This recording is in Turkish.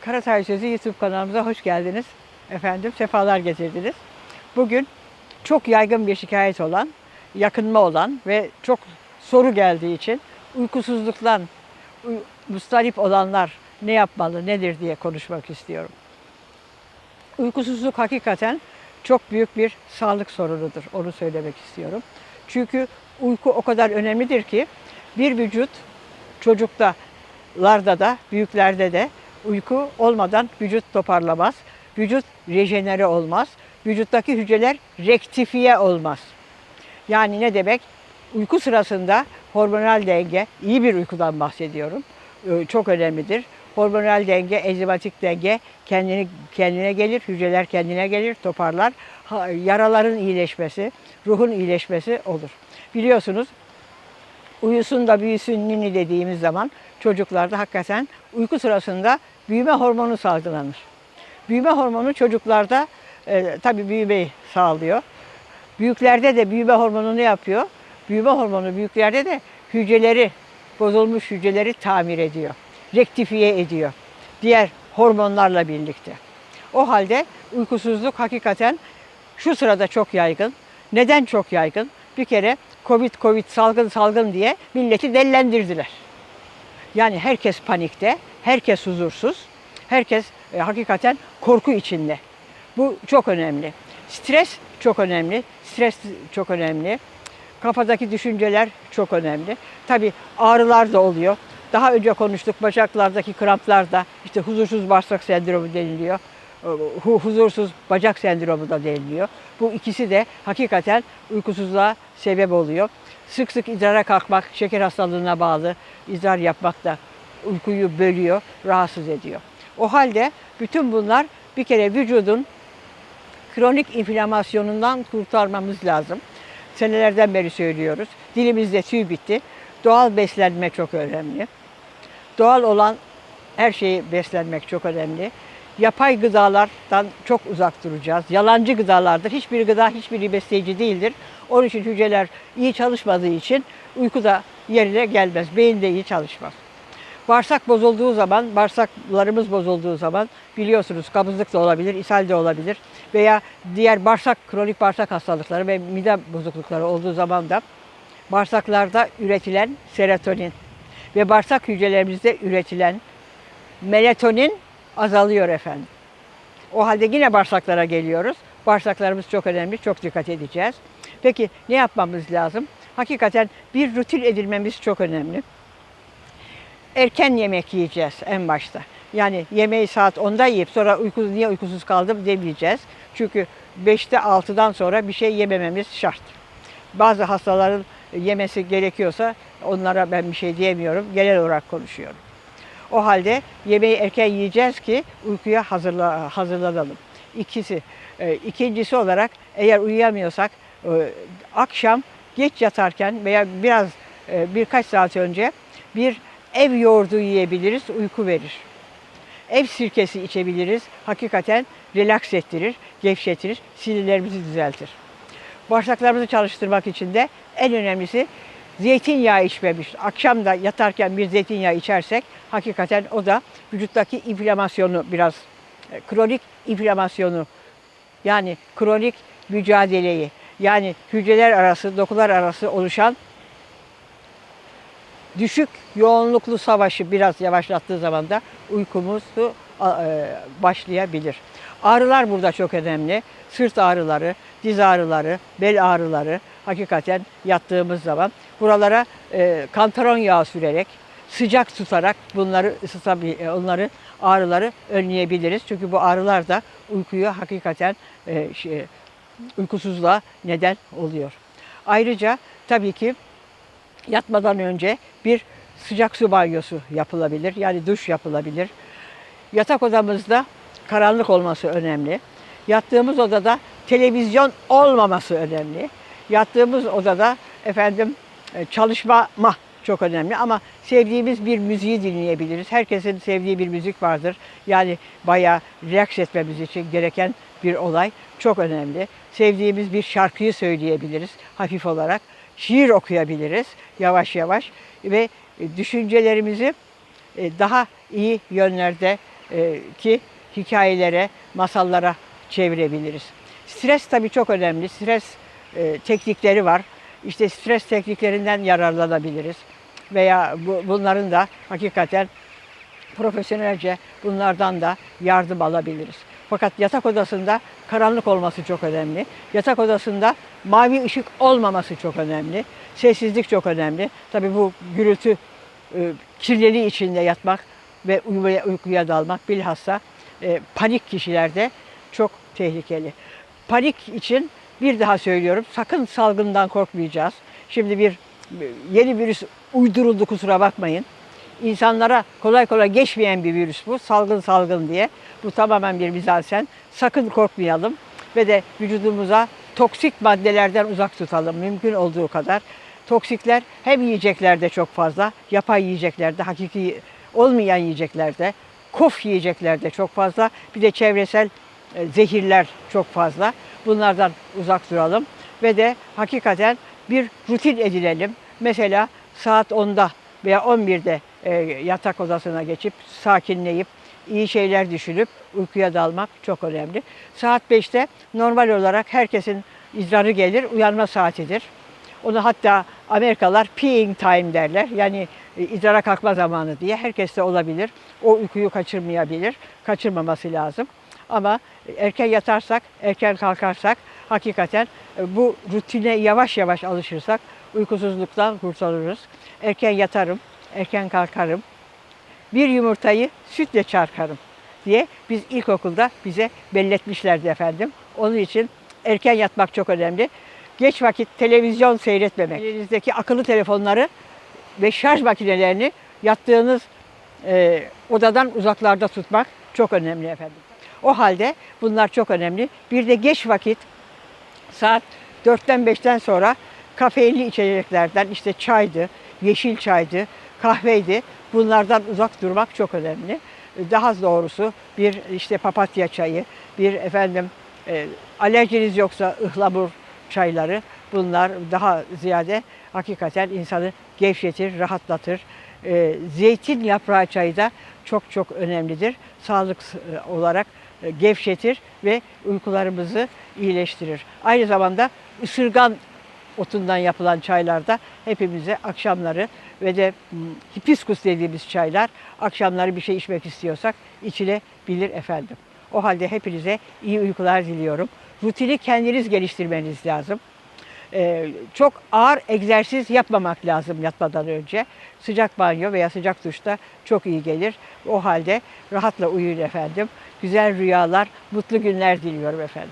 Karatay Sözü YouTube kanalımıza hoş geldiniz. Efendim sefalar getirdiniz. Bugün çok yaygın bir şikayet olan, yakınma olan ve çok soru geldiği için uykusuzluktan uy- mustarip olanlar ne yapmalı, nedir diye konuşmak istiyorum. Uykusuzluk hakikaten çok büyük bir sağlık sorunudur. Onu söylemek istiyorum. Çünkü uyku o kadar önemlidir ki bir vücut çocukta larda da, büyüklerde de uyku olmadan vücut toparlamaz. Vücut rejenere olmaz. Vücuttaki hücreler rektifiye olmaz. Yani ne demek? Uyku sırasında hormonal denge, iyi bir uykudan bahsediyorum. Ee, Çok önemlidir. Hormonal denge, enzimatik denge kendini kendine gelir, hücreler kendine gelir, toparlar. Yaraların iyileşmesi, ruhun iyileşmesi olur. Biliyorsunuz uyusun da büyüsün nini dediğimiz zaman çocuklarda hakikaten uyku sırasında büyüme hormonu salgılanır. Büyüme hormonu çocuklarda e, tabii büyümeyi sağlıyor. Büyüklerde de büyüme hormonu ne yapıyor? Büyüme hormonu büyüklerde de hücreleri, bozulmuş hücreleri tamir ediyor. Rektifiye ediyor. Diğer hormonlarla birlikte. O halde uykusuzluk hakikaten şu sırada çok yaygın. Neden çok yaygın? Bir kere Covid, Covid salgın salgın diye milleti dellendirdiler. Yani herkes panikte, herkes huzursuz, herkes e, hakikaten korku içinde. Bu çok önemli. Stres çok önemli. Stres çok önemli. Kafadaki düşünceler çok önemli. Tabii ağrılar da oluyor. Daha önce konuştuk bacaklardaki kramplar da işte huzursuz bağırsak sendromu deniliyor. Hu- Huzursuz bacak sendromu da deniliyor. Bu ikisi de hakikaten uykusuzluğa sebep oluyor. Sık sık idrara kalkmak, şeker hastalığına bağlı idrar yapmak da uykuyu bölüyor, rahatsız ediyor. O halde bütün bunlar bir kere vücudun kronik inflamasyonundan kurtarmamız lazım. Senelerden beri söylüyoruz. Dilimizde tüy bitti. Doğal beslenme çok önemli. Doğal olan her şeyi beslenmek çok önemli. Yapay gıdalardan çok uzak duracağız. Yalancı gıdalardır. Hiçbir gıda hiçbiri besleyici değildir. Onun için hücreler iyi çalışmadığı için uyku da yerine gelmez. Beyin de iyi çalışmaz. Bağırsak bozulduğu zaman, bağırsaklarımız bozulduğu zaman biliyorsunuz kabızlık da olabilir, ishal de olabilir veya diğer bağırsak, kronik bağırsak hastalıkları ve mide bozuklukları olduğu zaman da bağırsaklarda üretilen serotonin ve bağırsak hücrelerimizde üretilen melatonin azalıyor efendim. O halde yine bağırsaklara geliyoruz. Bağırsaklarımız çok önemli, çok dikkat edeceğiz. Peki ne yapmamız lazım? Hakikaten bir rutin edilmemiz çok önemli erken yemek yiyeceğiz en başta. Yani yemeği saat 10'da yiyip sonra uykusuz niye uykusuz kaldım demeyeceğiz. Çünkü 5'te 6'dan sonra bir şey yemememiz şart. Bazı hastaların yemesi gerekiyorsa onlara ben bir şey diyemiyorum. Genel olarak konuşuyorum. O halde yemeği erken yiyeceğiz ki uykuya hazırla, hazırlanalım. İkisi. E, ikincisi olarak eğer uyuyamıyorsak e, akşam geç yatarken veya biraz e, birkaç saat önce bir ev yoğurdu yiyebiliriz, uyku verir. Ev sirkesi içebiliriz, hakikaten relaks ettirir, gevşetir, sinirlerimizi düzeltir. Bağırsaklarımızı çalıştırmak için de en önemlisi zeytinyağı içmemiz. Akşam da yatarken bir zeytinyağı içersek hakikaten o da vücuttaki inflamasyonu biraz e, kronik inflamasyonu yani kronik mücadeleyi yani hücreler arası, dokular arası oluşan düşük yoğunluklu savaşı biraz yavaşlattığı zaman da uykumuzu e, başlayabilir. Ağrılar burada çok önemli. Sırt ağrıları, diz ağrıları, bel ağrıları hakikaten yattığımız zaman buralara e, kantaron yağı sürerek sıcak tutarak bunları ısıtabil- e, onları ağrıları önleyebiliriz. Çünkü bu ağrılar da uykuyu hakikaten e, şey, uykusuzluğa neden oluyor. Ayrıca tabii ki yatmadan önce bir sıcak su banyosu yapılabilir. Yani duş yapılabilir. Yatak odamızda karanlık olması önemli. Yattığımız odada televizyon olmaması önemli. Yattığımız odada efendim e, çalışma çok önemli ama sevdiğimiz bir müziği dinleyebiliriz. Herkesin sevdiği bir müzik vardır. Yani bayağı relax etmemiz için gereken bir olay çok önemli. Sevdiğimiz bir şarkıyı söyleyebiliriz hafif olarak. Şiir okuyabiliriz yavaş yavaş ve e, düşüncelerimizi e, daha iyi yönlerde ki hikayelere, masallara çevirebiliriz. Stres tabii çok önemli. Stres e, teknikleri var. İşte stres tekniklerinden yararlanabiliriz. Veya bu, bunların da hakikaten profesyonelce bunlardan da yardım alabiliriz. Fakat yatak odasında karanlık olması çok önemli. Yatak odasında mavi ışık olmaması çok önemli. Sessizlik çok önemli. Tabii bu gürültü e, kirliliği içinde yatmak ve uykuya, uykuya dalmak bilhassa e, panik kişilerde çok tehlikeli. Panik için bir daha söylüyorum sakın salgından korkmayacağız. Şimdi bir yeni virüs uyduruldu kusura bakmayın. İnsanlara kolay kolay geçmeyen bir virüs bu. Salgın salgın diye. Bu tamamen bir mizansen. Sakın korkmayalım ve de vücudumuza toksik maddelerden uzak tutalım mümkün olduğu kadar. Toksikler hem yiyeceklerde çok fazla, yapay yiyeceklerde, hakiki olmayan yiyeceklerde, kof yiyeceklerde çok fazla. Bir de çevresel e, zehirler çok fazla. Bunlardan uzak duralım ve de hakikaten bir rutin edinelim. Mesela saat 10'da veya 11'de e, yatak odasına geçip sakinleyip iyi şeyler düşünüp uykuya dalmak çok önemli. Saat 5'te normal olarak herkesin idrarı gelir, uyanma saatidir. Onu hatta Amerikalılar peeing time derler. Yani e, idrara kalkma zamanı diye. Herkeste olabilir. O uykuyu kaçırmayabilir. Kaçırmaması lazım. Ama erken yatarsak, erken kalkarsak hakikaten e, bu rutine yavaş yavaş alışırsak uykusuzluktan kurtuluruz. Erken yatarım, erken kalkarım. Bir yumurtayı sütle çarparım diye biz ilkokulda bize belletmişlerdi efendim. Onun için erken yatmak çok önemli. Geç vakit televizyon seyretmemek. Elinizdeki akıllı telefonları ve şarj makinelerini yattığınız e, odadan uzaklarda tutmak çok önemli efendim. O halde bunlar çok önemli. Bir de geç vakit saat 4'ten 5'ten sonra kafeinli içeceklerden işte çaydı, yeşil çaydı, kahveydi. Bunlardan uzak durmak çok önemli. Daha doğrusu bir işte papatya çayı, bir efendim e, alerjiniz yoksa ıhlamur çayları bunlar daha ziyade hakikaten insanı gevşetir, rahatlatır. E, zeytin yaprağı çayı da çok çok önemlidir. Sağlık e, olarak gevşetir ve uykularımızı iyileştirir. Aynı zamanda ısırgan otundan yapılan çaylarda hepimize akşamları ve de m, hibiskus dediğimiz çaylar akşamları bir şey içmek istiyorsak içilebilir efendim. O halde hepinize iyi uykular diliyorum. Rutini kendiniz geliştirmeniz lazım. Çok ağır egzersiz yapmamak lazım yatmadan önce. Sıcak banyo veya sıcak duşta çok iyi gelir. O halde rahatla uyuyun efendim. Güzel rüyalar, mutlu günler diliyorum efendim.